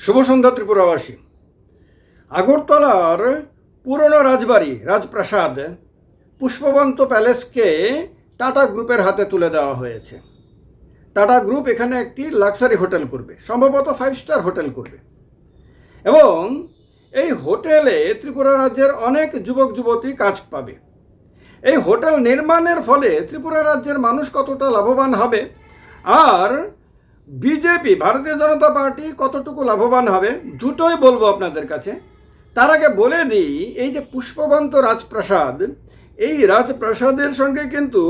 শুভ সন্ধ্যা, ত্রিপুরাবাসী। আগরতলার পুরনো রাজবাড়ি, রাজপ্রাসাদ, পুষ্পবন্ত প্যালেসকে টাটা গ্রুপের হাতে তুলে দেওয়া হয়েছে। টাটা গ্রুপ এখানে একটি লাক্সারি হোটেল করবে, সম্ভবত ফাইভ স্টার হোটেল করবে। এবং এই হোটেলে ত্রিপুরা রাজ্যের অনেক যুবক, যুবতী কাজ পাবে। এই হোটেল নির্মাণের ফলে ত্রিপুরা রাজ্যের মানুষ কতটা লাভবান হবে, আর বিজেপি, ভারতীয় জনতা পার্টি কতটুকু লাভবান হবে দুটোই বলব আপনাদের কাছে। তার আগে বলে দিই, এই যে পুষ্পবন্ত রাজপ্রাসাদ, এই রাজপ্রাসাদের সঙ্গে কিন্তু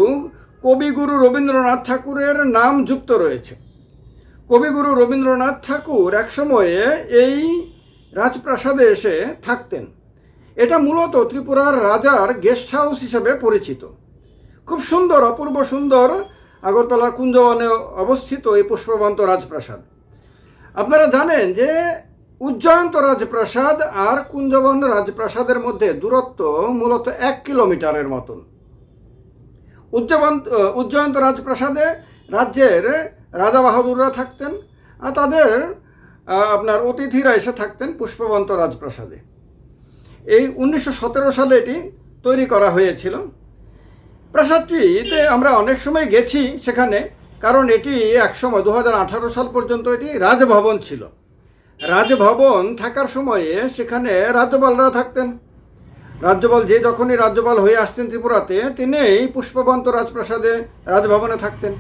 কবিগুরু রবীন্দ্রনাথ ঠাকুরের নাম যুক্ত রয়েছে। কবিগুরু রবীন্দ্রনাথ ঠাকুর একসময়ে এই রাজপ্রাসাদে এসে থাকতেন। এটা মূলত ত্রিপুরার রাজার গেস্ট হাউস হিসেবে পরিচিত। খুব সুন্দর, অপূর্ব সুন্দর আগরতলার কুঞ্জবনে অবস্থিত এই পুষ্পবন্ত রাজপ্রাসাদ। আপনারা জানেন যে উজ্জয়ন্ত রাজপ্রাসাদ আর কুঞ্জবন রাজপ্রাসাদের মধ্যে দূরত্ব মূলত এক কিলোমিটারের মতন। উজ্জয়ন্ত উজ্জয়ন্ত রাজপ্রাসাদে রাজ্যের রাজা বাহাদুররা থাকতেন আর তাদের আপনার অতিথিরা এসে থাকতেন পুষ্পবন্ত রাজপ্রাসাদে। এই উনিশশো সতেরো সালে এটি তৈরি করা হয়েছিল। প্রাসাদটিতে আমরা অনেক সময় গেছি সেখানে, কারণ এটি একসময় দু আঠারো সাল পর্যন্ত এটি রাজভবন ছিল। রাজভবন থাকার সময়ে সেখানে রাজ্যপালরা থাকতেন। রাজ্যপাল যে যখনই রাজ্যপাল হয়ে আসতেন ত্রিপুরাতে তিনি এই পুষ্পবন্ত রাজপ্রাসাদে, রাজভবনে থাকতেন।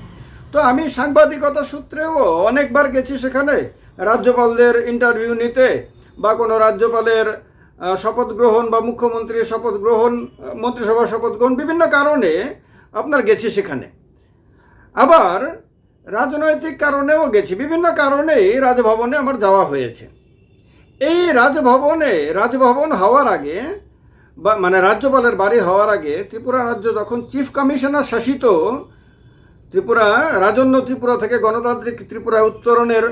তো আমি সাংবাদিকতা সূত্রেও অনেকবার গেছি সেখানে। রাজ্যপালদের ইন্টারভিউ নিতে বা কোনো রাজ্যপালের শপথ গ্রহণ বা মুখ্যমন্ত্রীর শপথ গ্রহণ মন্ত্রিসভার শপথ গ্রহণ বিভিন্ন কারণে আপনার গেছি সেখানে। আবার রাজনৈতিক কারণেও গেছি, বিভিন্ন কারণেই রাজভবনে আমার যাওয়া হয়েছে। এই রাজভবনে, রাজভবন হওয়ার আগে বা মানে রাজ্যপালের বাড়ি হওয়ার আগে ত্রিপুরা রাজ্য যখন চিফ কমিশনার শাসিত, ত্রিপুরা, রাজন্য ত্রিপুরা থেকে গণতান্ত্রিক ত্রিপুরা উত্তরণের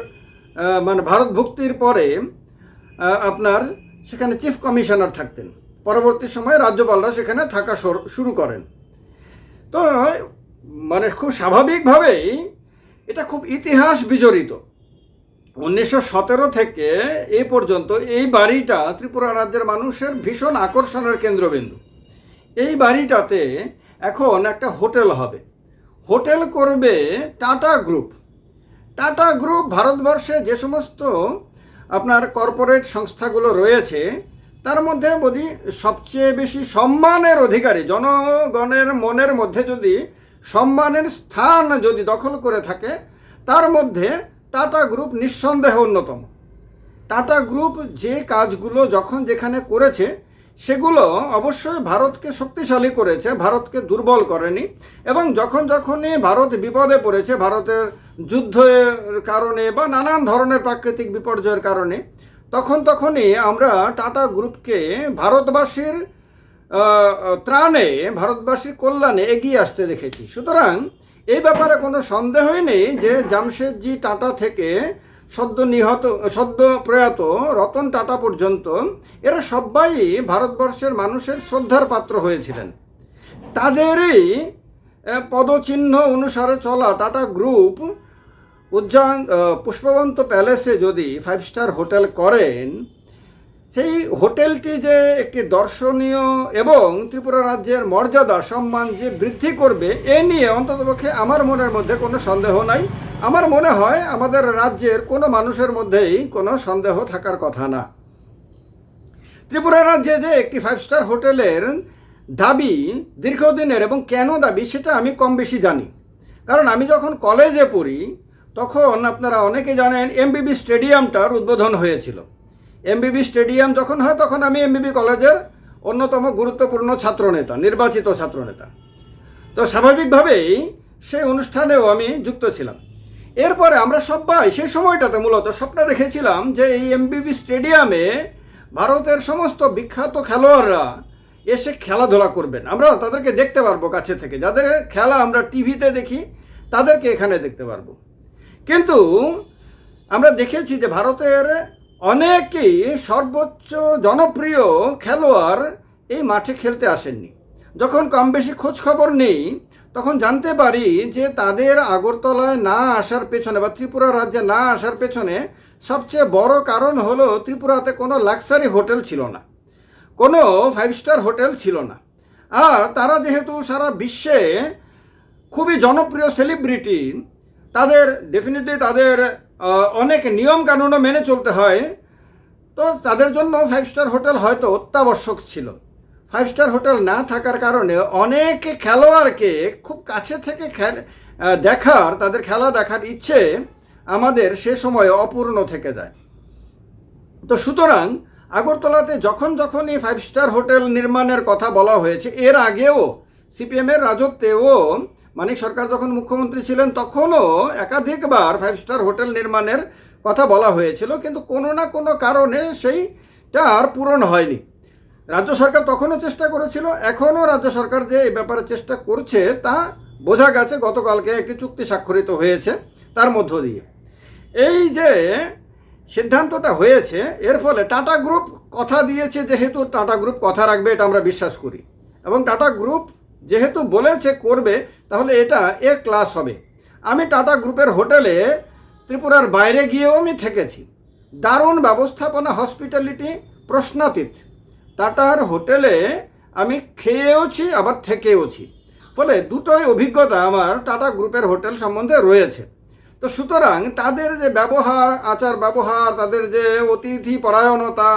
মানে ভারত ভুক্তির পরে আপনার সেখানে চিফ কমিশনার থাকতেন। পরবর্তী সময়ে রাজ্যপালরা সেখানে থাকা শুরু- করেন। তো মানে খুব স্বাভাবিকভাবেই এটা খুব ইতিহাস বিজড়িত। উনিশশো সতেরো থেকে এ পর্যন্ত এই বাড়িটা ত্রিপুরা রাজ্যের মানুষের ভীষণ আকর্ষণের কেন্দ্রবিন্দু। এই বাড়িটাতে এখন একটা হোটেল হবে। হোটেল করবে টাটা গ্রুপ। টাটা গ্রুপ ভারতবর্ষে যে সমস্ত আপনার কর্পোরেট সংস্থাগুলো রয়েছে, তার মধ্যে বলি সবচেয়ে বেশি সম্মানের অধিকারী, জনগণের মনের মধ্যে যদি সম্মানের স্থান যদি দখল করে থাকে, তার মধ্যে টাটা গ্রুপ নিঃসন্দেহে অন্যতম। টাটা গ্রুপ যে কাজগুলো যখন যেখানে করেছে সেগুলো অবশ্যই ভারতকে শক্তিশালী করেছে, ভারতকে দুর্বল করেনি এবং যখন যখনই ভারত বিপদে পড়েছে, ভারতের যুদ্ধের কারণে বা নানান ধরনের প্রাকৃতিক বিপর্যয়ের কারণে, তখন তখনই আমরা টাটা গ্রুপকে ভারতবাসীর ত্রাণে, ভারতবাসীর কল্যাণে এগিয়ে আসতে দেখেছি। সুতরাং এই ব্যাপারে কোনো সন্দেহই নেই যে জামশেদজি টাটা থেকে সদ্য নিহত, সদ্য প্রয়াত রতন টাটা পর্যন্ত এরা সবাই ভারতবর্ষের মানুষের শ্রদ্ধার পাত্র হয়েছিলেন। তাদেরই পদচিহ্ন অনুসারে চলা টাটা গ্রুপ উজ্জয়ন পুষ্পবন্ত প্যালেসে যদি ফাইভ স্টার হোটেল করেন সেই হোটেলটি যে একটি দর্শনীয় এবং ত্রিপুরা রাজ্যের মর্যাদা, সম্মান যে বৃদ্ধি করবে, এ নিয়ে অন্ততপক্ষে আমার মনের মধ্যে কোনো সন্দেহ নাই। আমার মনে হয় আমাদের রাজ্যের কোনো মানুষের মধ্যেই কোনো সন্দেহ থাকার কথা না। ত্রিপুরা রাজ্যে যে একটি ফাইভ স্টার হোটেলের দাবি, দীর্ঘদিনের এবং কেন দাবি, সেটা আমি কম বেশি জানি। কারণ আমি যখন কলেজে পড়ি, তখন আপনারা অনেকে জানেন এমবিবি স্টেডিয়ামটার উদ্বোধন হয়েছিল। এমবিবি স্টেডিয়াম যখন হয়, তখন আমি এমবিবি কলেজের অন্যতম গুরুত্বপূর্ণ ছাত্রনেতা, নির্বাচিত ছাত্রনেতা। তো স্বাভাবিকভাবেই সেই অনুষ্ঠানেও আমি যুক্ত ছিলাম। এরপরে আমরা সবাই সেই সময়টাতে মূলত স্বপ্ন দেখেছিলাম যে এই এমবিবি স্টেডিয়ামে ভারতের সমস্ত বিখ্যাত খেলোয়াড়রা এসে খেলাধুলা করবেন। আমরা তাদেরকে দেখতে পারব কাছে থেকে। যাদের খেলা আমরা টিভিতে দেখি, তাদেরকে এখানে দেখতে পারব। কিন্তু আমরা দেখেছি যে ভারতের অনেকেই সর্বোচ্চ জনপ্রিয় খেলোয়াড় এই মাঠে খেলতে আসেননি। যখন কম বেশি খোঁজ খবর নেই, তখন জানতে পারি যে তাদের আগরতলায় না আসার পেছনে বা ত্রিপুরা রাজ্যে না আসার পেছনে সবচেয়ে বড় কারণ হলো ত্রিপুরাতে কোনো লাক্সারি হোটেল ছিল না। কোনো ফাইভ স্টার হোটেল ছিল না। আর তারা যেহেতু সারা বিশ্বে খুবই জনপ্রিয় সেলিব্রিটি তাদের ডেফিনেটলি তাদের অনেক নিয়ম কানুনও মেনে চলতে হয়। তো তাদের জন্য ফাইভ স্টার হোটেল হয়তো অত্যাবশ্যক ছিল। ফাইভ স্টার হোটেল না থাকার কারণে অনেক খেলোয়াড়কে খুব কাছে থেকে দেখার, তাদের খেলা দেখার ইচ্ছে আমাদের সে সময় অপূর্ণ থেকে যায়। তো সুতরাং আগরতলাতে যখন যখনই ফাইভ স্টার হোটেল নির্মাণের কথা বলা হয়েছে, এর আগেও সিপিএমের রাজত্বেও মানিক সরকার যখন মুখ্যমন্ত্রী ছিলেন, তখনও একাধিকবার ফাইভ স্টার হোটেল নির্মাণের কথা বলা হয়েছিল, কিন্তু কোনো না কোনো কারণে সেইটা আর পূরণ হয়নি। রাজ্য সরকার তখনও চেষ্টা করেছিল, এখনও রাজ্য সরকার যে এই ব্যাপারে চেষ্টা করছে, তা বোঝা গেছে গতকালকে একটি চুক্তি স্বাক্ষরিত হয়েছে তার মধ্য দিয়ে। এই যে সিদ্ধান্তটা হয়েছে, এর ফলে টাটা গ্রুপ কথা দিয়েছে যেহেতু টাটা গ্রুপ কথা রাখবে, এটা আমরা বিশ্বাস করি। এবং টাটা গ্রুপ যেহেতু বলেছে, করবে তাহলে এটা এ ক্লাস হবে। আমি টাটা গ্রুপের হোটেলে ত্রিপুরার বাইরে গিয়েও আমি থেকেছি। দারুণ ব্যবস্থাপনা হসপিটালিটি প্রশ্নাতীত। টাটার হোটেলে আমি খেয়েওছি, আবার থেকেওছি। ফলে দুটোই অভিজ্ঞতা আমার টাটা গ্রুপের হোটেল সম্বন্ধে রয়েছে। তো সুতরাং তাদের যে ব্যবহার, আচার ব্যবহার, তাদের যে অতিথি পরায়ণতা,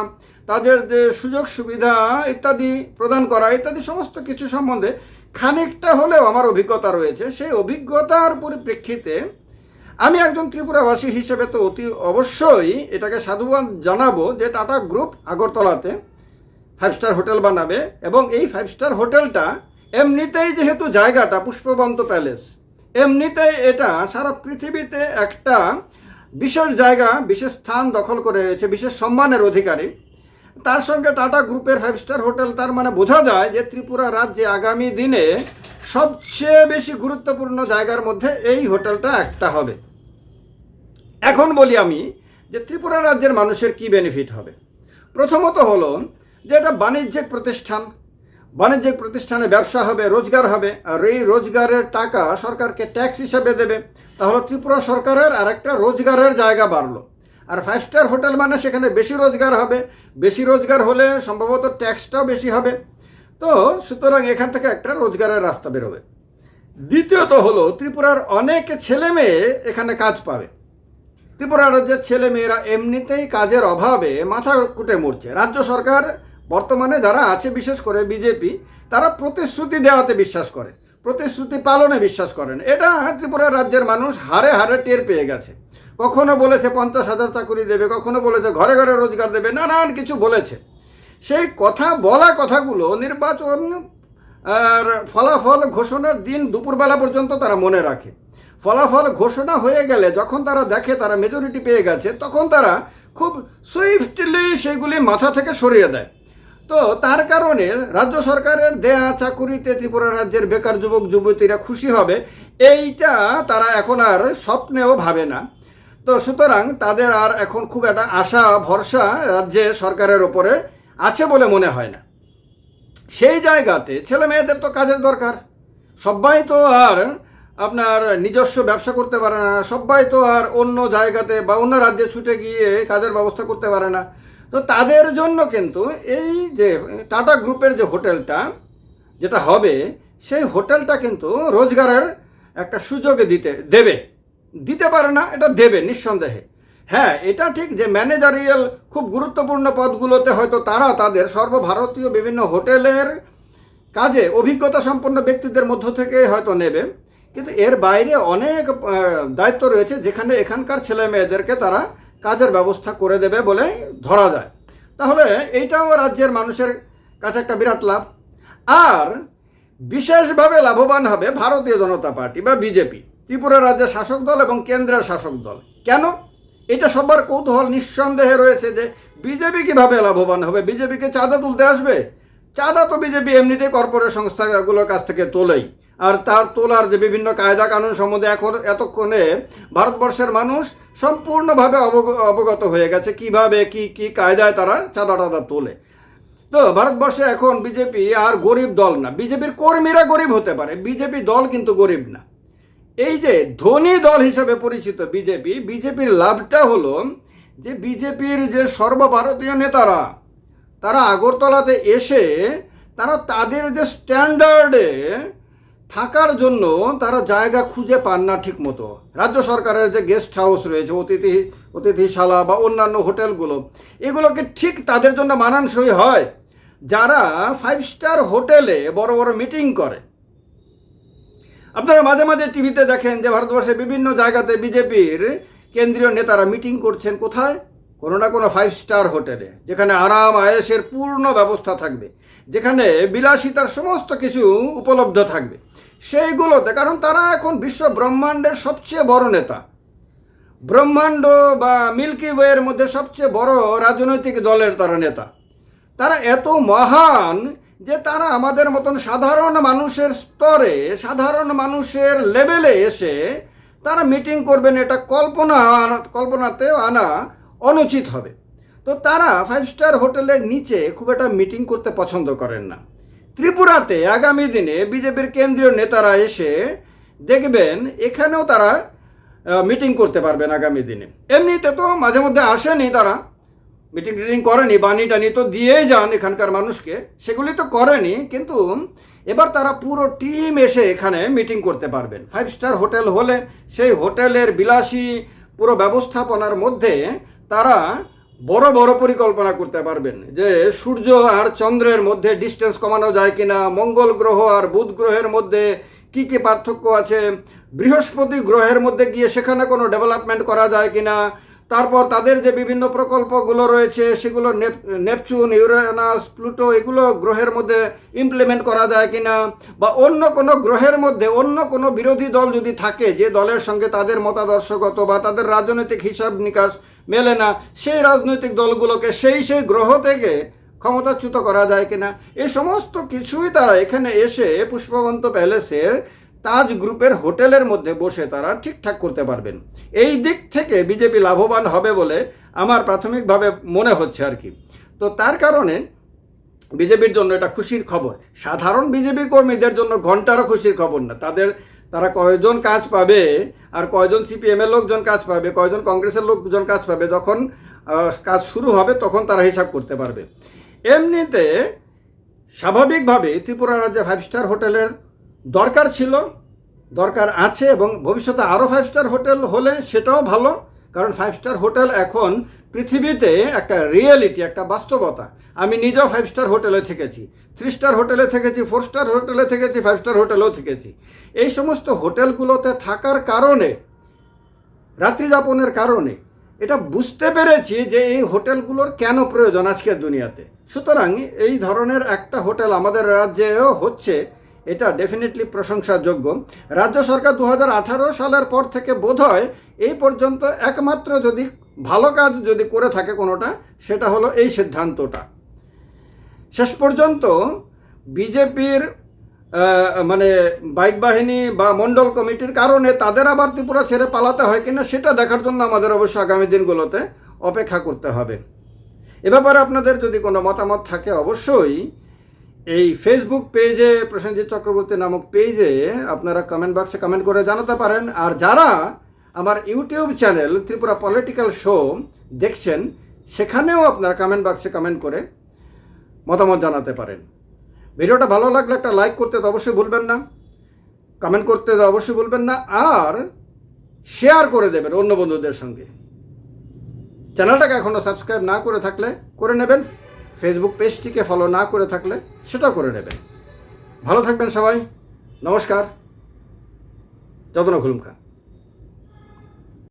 তাদের যে সুযোগ সুবিধা ইত্যাদি প্রদান করা, ইত্যাদি সমস্ত কিছু সম্বন্ধে খানিকটা হলেও আমার অভিজ্ঞতা রয়েছে। সেই অভিজ্ঞতার পরিপ্রেক্ষিতে আমি একজন ত্রিপুরাবাসী হিসেবে তো অতি অবশ্যই এটাকে সাধুবাদ জানাব যে টাটা গ্রুপ আগরতলাতে ফাইভ স্টার হোটেল বানাবে এবং এই ফাইভ স্টার হোটেলটা এমনিতেই যেহেতু জায়গাটা পুষ্পবন্ত প্যালেস, এমনিতেই এটা সারা পৃথিবীতে একটা বিশেষ জায়গা, বিশেষ স্থান দখল করে রয়েছে বিশেষ সম্মানের অধিকারী। তার সঙ্গে টাটা গ্রুপের ফাইভ স্টার হোটেল, তার মানে বোঝা যায় যে ত্রিপুরা রাজ্যে আগামী দিনে সবচেয়ে বেশি গুরুত্বপূর্ণ জায়গার মধ্যে এই হোটেলটা একটা হবে। এখন বলি আমি যে ত্রিপুরা রাজ্যের মানুষের কি বেনিফিট হবে। প্রথমত হলো যে এটা বাণিজ্যিক প্রতিষ্ঠান। বাণিজ্যিক প্রতিষ্ঠানে ব্যবসা হবে, রোজগার হবে। আর এই রোজগারের টাকা সরকারকে ট্যাক্স হিসেবে দেবে। তাহলে ত্রিপুরা সরকারের আরেকটা রোজগারের জায়গা বাড়লো। আর ফাইভ স্টার হোটেল মানে সেখানে বেশি রোজগার হবে। বেশি রোজগার হলে সম্ভবত ট্যাক্সটাও বেশি হবে। তো সুতরাং এখান থেকে একটা রোজগারের রাস্তা বেরোবে। দ্বিতীয়ত হলো, ত্রিপুরার অনেক ছেলে মেয়ে এখানে কাজ পাবে। ত্রিপুরা রাজ্যের ছেলে মেয়েরা এমনিতেই কাজের অভাবে মাথা কুটে মরছে। রাজ্য সরকার বর্তমানে যারা আছে, বিশেষ করে বিজেপি, তারা প্রতিশ্রুতি দেওয়াতে বিশ্বাস করে। প্রতিশ্রুতি পালনে বিশ্বাস করেন। এটা ত্রিপুরা রাজ্যের মানুষ হারে হারে টের পেয়ে গেছে। কখনো বলেছে পঞ্চাশ হাজার চাকরি দেবে, কখনো বলেছে ঘরে ঘরে রোজগার দেবে, নানান কিছু বলেছে। সেই কথা বলা কথাগুলো নির্বাচন, আর ফলাফল ঘোষণার দিন দুপুরবেলা পর্যন্ত তারা মনে রাখে। ফলাফল ঘোষণা হয়ে গেলে যখন তারা দেখে তারা মেজরিটি পেয়ে গেছে, তখন তারা খুব সুইফটলি সেগুলি মাথা থেকে সরিয়ে দেয়। তো তার কারণে রাজ্য সরকারের দেয়া চাকুরিতে ত্রিপুরা রাজ্যের বেকার যুবক, যুবতীরা খুশি হবে, এইটা তারা এখন আর স্বপ্নেও ভাবে না। তো সুতরাং তাদের আর এখন খুব একটা আশা, ভরসা রাজ্যে সরকারের ওপরে আছে বলে মনে হয় না। সেই জায়গাতে ছেলে মেয়েদের তো কাজের দরকার। সবাই তো আর আপনার নিজস্ব ব্যবসা করতে পারে না সবাই তো আর অন্য জায়গাতে বা অন্য রাজ্যে ছুটে গিয়ে কাজের ব্যবস্থা করতে পারে না। তো তাদের জন্য কিন্তু এই যে টাটা গ্রুপের যে হোটেলটা, যেটা হবে, সেই হোটেলটা কিন্তু রোজগারের একটা সুযোগে দিতে, দেবে। দিতে পারে না, এটা দেবে নিঃসন্দেহে। হ্যাঁ এটা ঠিক যে ম্যানেজারিয়াল খুব গুরুত্বপূর্ণ পদগুলোতে হয়তো তারা তাদের সর্বভারতীয় বিভিন্ন হোটেলের কাজে অভিজ্ঞতা সম্পন্ন ব্যক্তিদের মধ্য থেকে হয়তো নেবে। কিন্তু এর বাইরে অনেক দায়িত্ব রয়েছে যেখানে এখানকার ছেলে মেয়েদেরকে তারা কাজের ব্যবস্থা করে দেবে বলে ধরা যায়। তাহলে এইটাও রাজ্যের মানুষের কাছে একটা বিরাট লাভ। আর বিশেষভাবে লাভবান হবে ভারতীয় জনতা পার্টি বা বিজেপি। ত্রিপুরা রাজ্যের শাসক দল এবং কেন্দ্রের শাসক দল। কেন? এটা সবার কৌতূহল, নিঃসন্দেহে রয়েছে যে বিজেপি কীভাবে লাভবান হবে? বিজেপিকে চাঁদা তুলতে আসবে? চাঁদা তো বিজেপি এমনিতে কর্পোরেট সংস্থাগুলোর কাছ থেকে তোলেই। আর তার তোলার যে বিভিন্ন কায়দা কানুন সম্বন্ধে এখন এতক্ষণে ভারতবর্ষের মানুষ সম্পূর্ণভাবে অবগ- অবগত হয়ে গেছে কীভাবে, কি কি কায়দায় তারা চাঁদা টাদা তোলে। তো ভারতবর্ষে এখন বিজেপি আর গরিব দল না। বিজেপির কর্মীরা গরিব হতে পারে। বিজেপি দল কিন্তু গরিব না। এই যে ধনী দল হিসেবে পরিচিত বিজেপি, বিজেপির লাভটা হলো যে বিজেপির যে সর্বভারতীয় নেতারা, তারা আগরতলাতে এসে তারা তাদের যে স্ট্যান্ডার্ডে থাকার জন্য তারা জায়গা খুঁজে পান না ঠিক মতো রাজ্য সরকারের যে গেস্ট হাউস রয়েছে, অতিথি, অতিথিশালা বা অন্যান্য হোটেলগুলো, এগুলোকে ঠিক তাদের জন্য মানানসই হয়। যারা ফাইভ স্টার হোটেলে বড় বড় মিটিং করে আপনারা মাঝে মাঝে টিভিতে দেখেন যে ভারতবর্ষের বিভিন্ন জায়গাতে বিজেপির কেন্দ্রীয় নেতারা মিটিং করছেন কোথায়? কোনো না কোনো ফাইভ স্টার হোটেলে, যেখানে আরাম, আয়েসের পূর্ণ ব্যবস্থা থাকবে, যেখানে বিলাসিতার সমস্ত কিছু উপলব্ধ থাকবে। সেইগুলোতে, কারণ তারা এখন বিশ্ব ব্রহ্মাণ্ডের সবচেয়ে বড় নেতা। ব্রহ্মাণ্ড বা মিল্কি ওয়ের মধ্যে সবচেয়ে বড় রাজনৈতিক দলের তারা নেতা। তারা এত মহান যে তারা আমাদের মতন সাধারণ মানুষের স্তরে, সাধারণ মানুষের লেভেলে এসে তারা মিটিং করবেন, এটা কল্পনা কল্পনাতেও আনা অনুচিত হবে। তো তারা ফাইভ স্টার হোটেলের নিচে খুব একটা মিটিং করতে পছন্দ করেন না। ত্রিপুরাতে আগামী দিনে বিজেপির কেন্দ্রীয় নেতারা এসে দেখবেন এখানেও তারা মিটিং করতে পারবেন আগামী দিনে। এমনিতে তো মাঝে মধ্যে আসেনি তারা। মিটিং টিটিং করেনি, বাণী টানি তো দিয়েই যান এখানকার মানুষকে। সেগুলি তো করেনি, কিন্তু এবার তারা পুরো টিম এসে এখানে মিটিং করতে পারবেন। ফাইভ স্টার হোটেল হলে সেই হোটেলের বিলাসী পুরো ব্যবস্থাপনার মধ্যে তারা বড় বড় পরিকল্পনা করতে পারবেন যে সূর্য আর চন্দ্রের মধ্যে ডিস্টেন্স কমানো যায় কিনা, মঙ্গল গ্রহ আর বুধ গ্রহের মধ্যে কি কি পার্থক্য আছে, বৃহস্পতি গ্রহের মধ্যে গিয়ে সেখানে কোনো ডেভেলপমেন্ট করা যায় কিনা তারপর তাদের যে বিভিন্ন প্রকল্পগুলো রয়েছে, সেগুলো নেপ- নেপচুন, ইউরেনাস, প্লুটো, এগুলো গ্রহের মধ্যে ইমপ্লিমেন্ট করা যায় কিনা? বা অন্য কোনো গ্রহের মধ্যে অন্য কোনো বিরোধী দল যদি থাকে, যে দলের সঙ্গে তাদের মতাদর্শগত বা তাদের রাজনৈতিক হিসাব নিকাশ মেলে না, সেই রাজনৈতিক দলগুলোকে সেই সেই গ্রহ থেকে ক্ষমতাচ্যুত করা যায় কিনা? এই সমস্ত কিছুই তারা এখানে এসে পুষ্পবন্ত প্যালেসের তাজ গ্রুপের হোটেলের মধ্যে বসে তারা ঠিকঠাক করতে পারবেন। এই দিক থেকে বিজেপি লাভবান হবে বলে আমার প্রাথমিকভাবে মনে হচ্ছে আর কি। তো তার কারণে বিজেপির জন্য এটা খুশির খবর। সাধারণ বিজেপি কর্মীদের জন্য ঘন্টারও খুশির খবর না। তাদের, তারা কয়জন কাজ পাবে আর কয়জন সিপিএমের লোকজন কাজ পাবে, কয়জন কংগ্রেসের লোকজন কাজ পাবে, যখন কাজ শুরু হবে তখন তারা হিসাব করতে পারবে। এমনিতে স্বাভাবিকভাবে ত্রিপুরা রাজ্যে ফাইভ স্টার হোটেলের দরকার ছিল, দরকার আছে এবং ভবিষ্যতে আরও ফাইভ স্টার হোটেল হলে সেটাও ভালো, কারণ ফাইভ স্টার হোটেল এখন পৃথিবীতে একটা রিয়েলিটি একটা বাস্তবতা। আমি নিজেও ফাইভ স্টার হোটেলে থেকেছি থ্রি স্টার হোটেলে থেকেছি ফোর স্টার হোটেলে থেকেছি ফাইভ স্টার হোটেলেও থেকেছি। এই সমস্ত হোটেলগুলোতে থাকার কারণে, রাত্রি যাপনের কারণে, এটা বুঝতে পেরেছি যে এই হোটেলগুলোর কেন প্রয়োজন আজকের দুনিয়াতে। সুতরাং এই ধরনের একটা হোটেল আমাদের রাজ্যেও হচ্ছে এটা ডেফিনেটলি প্রশংসাযোগ্য। রাজ্য সরকার দু হাজার আঠারো সালের পর থেকে বোধহয় এই পর্যন্ত একমাত্র যদি ভালো কাজ যদি করে থাকে কোনোটা, সেটা হলো এই সিদ্ধান্তটা। শেষ পর্যন্ত বিজেপির মানে বাইক বাহিনী বা মণ্ডল কমিটির কারণে তাদের আবার ত্রিপুরা ছেড়ে পালাতে হয় কিনা, সেটা দেখার জন্য আমাদের অবশ্য আগামী দিনগুলোতে অপেক্ষা করতে হবে। এ ব্যাপারে আপনাদের যদি কোনো মতামত থাকে, অবশ্যই এই ফেসবুক পেজে প্রসেনজিৎ চক্রবর্তী নামক পেজে আপনারা কমেন্ট বক্সে কমেন্ট করে জানাতে পারেন। আর যারা আমার YouTube channel Tripura political show দেখছেন, সেখানেও আপনারা কমেন্ট বক্সে কমেন্ট করে মতামত জানাতে পারেন। ভিডিওটা ভালো লাগলে একটা লাইক করতে তো অবশ্যই ভুলবেন না। কমেন্ট করতে তো অবশ্যই ভুলবেন না। আর শেয়ার করে দেবেন অন্য বন্ধুদের সঙ্গে। চ্যানেলটাকে এখনও সাবস্ক্রাইব না করে থাকলে করে নেবেন। ফেসবুক পেজটিকে ফলো না করে থাকলে সেটাও করে নেবেন। ভালো থাকবেন সবাই। নমস্কার। যতন খুলুম খান।